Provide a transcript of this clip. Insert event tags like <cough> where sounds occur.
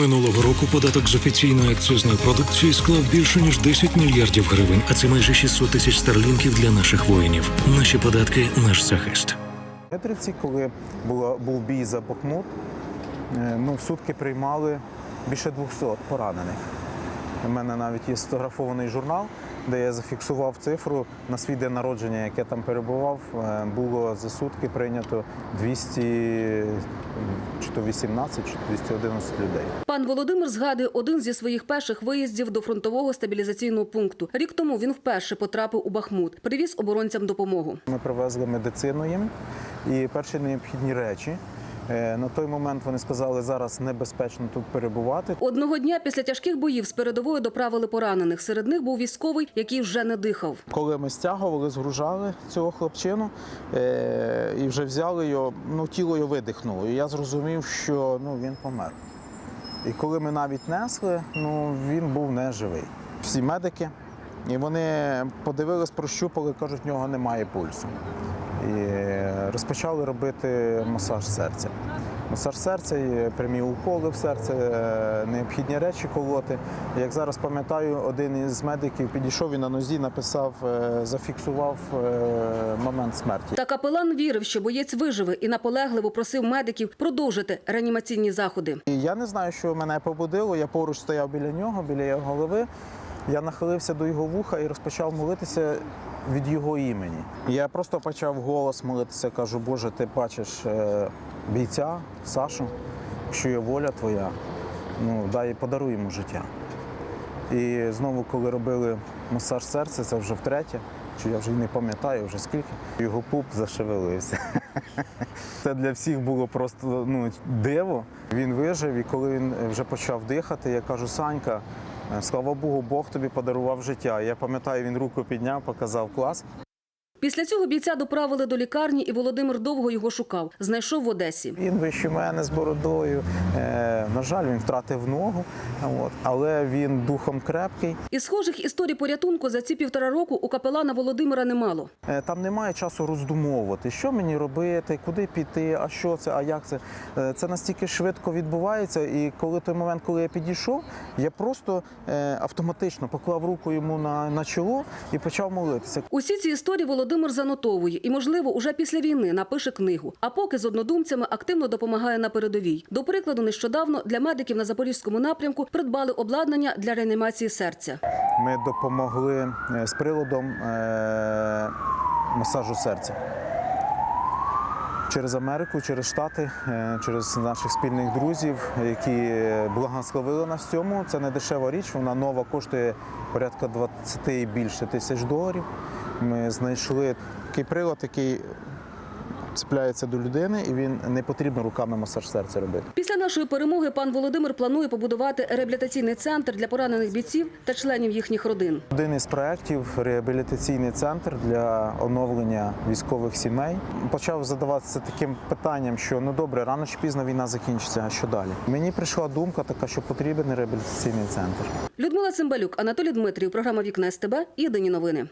Минулого року податок з офіційної акцизної продукції склав більше ніж 10 мільярдів гривень, а це майже 600 тисяч старлінків для наших воїнів. Наші податки наш захист. Петрівці, коли була, був бій за Бахмут, е, ну, в сутки приймали більше 200 поранених. У мене навіть є сфотографований журнал, де я зафіксував цифру на свій день народження, як я там перебував, е, було за сутки прийнято 200, чи то 18, чи то 211 людей. Пан Володимир згадує один зі своїх перших виїздів до фронтового стабілізаційного пункту. Рік тому він вперше потрапив у Бахмут, привіз оборонцям допомогу. Ми привезли медицину їм і перші необхідні речі. Е, На той момент вони сказали, зараз небезпечно тут перебувати. Одного дня після тяжких боїв з передової доправили поранених. Серед них був військовий, який вже не дихав. Коли ми стягували, згружали цього хлопчину е- і вже взяли його, ну тіло його видихнуло. І я зрозумів, що ну, він помер. І коли ми навіть несли, ну він був не живий. Всі медики, і вони подивились, прощупали, кажуть, в нього немає пульсу. І розпочали робити масаж серця. Масаж серця, і прямі уколи в серце, е, необхідні речі колоти. Як зараз пам'ятаю, один із медиків підійшов і на нозі написав, е, зафіксував е, момент смерті. Та капелан вірив, що боєць виживе і наполегливо просив медиків продовжити реанімаційні заходи. І я не знаю, що мене побудило. Я поруч стояв біля нього, біля його голови. Я нахилився до його вуха і розпочав молитися від його імені. Я просто почав голос молитися. Кажу, Боже, ти бачиш е, бійця, Сашу, що є воля твоя, ну дай подаруй йому життя. І знову, коли робили масаж серця, це вже втретє, чи я вже й не пам'ятаю вже скільки, його пуп зашевелився. <laughs> Це для всіх було просто ну, диво. Він вижив, і коли він вже почав дихати, я кажу, Санька, е, слава Богу, Бог тобі подарував життя. Я пам'ятаю, він руку підняв, показав клас. Після цього бійця доправили до лікарні, і Володимир довго його шукав. Знайшов в Одесі. Він вище мене з бородою. Е, на жаль, він втратив ногу, але він духом крепкий. І схожих історій порятунку за ці півтора року у капелана Володимира немало. Е, Там немає часу роздумовувати, що мені робити, куди піти, а що це, а як це. Е, Це настільки швидко відбувається. І коли той момент, коли я підійшов, я просто автоматично поклав руку йому на, на чоло і почав молитися. Усі ці історії Володимир занотовує і, можливо, уже після війни напише книгу. А поки з однодумцями активно допомагає на передовій. До прикладу, нещодавно для медиків на запорізькому напрямку придбали обладнання для реанімації серця. Ми допомогли е, з приладом е, масажу серця. Через Америку, через Штати, е, через наших спільних друзів, які благословили нас в цьому. Це не дешева річ, вона нова коштує порядка 20 і більше тисяч доларів. Ми знайшли такий прилад, який цепляється до людини, і він не потрібно руками масаж серця робити. Після нашої перемоги пан Володимир планує побудувати реабілітаційний центр для поранених бійців та членів їхніх родин. Один із проєктів реабілітаційний центр для оновлення військових сімей почав задаватися таким питанням, що ну добре, рано чи пізно війна закінчиться. А що далі? Мені прийшла думка така, що потрібен реабілітаційний центр. Людмила Цимбалюк, Анатолій Дмитрів, програма Вікна СТБ. Єдині новини.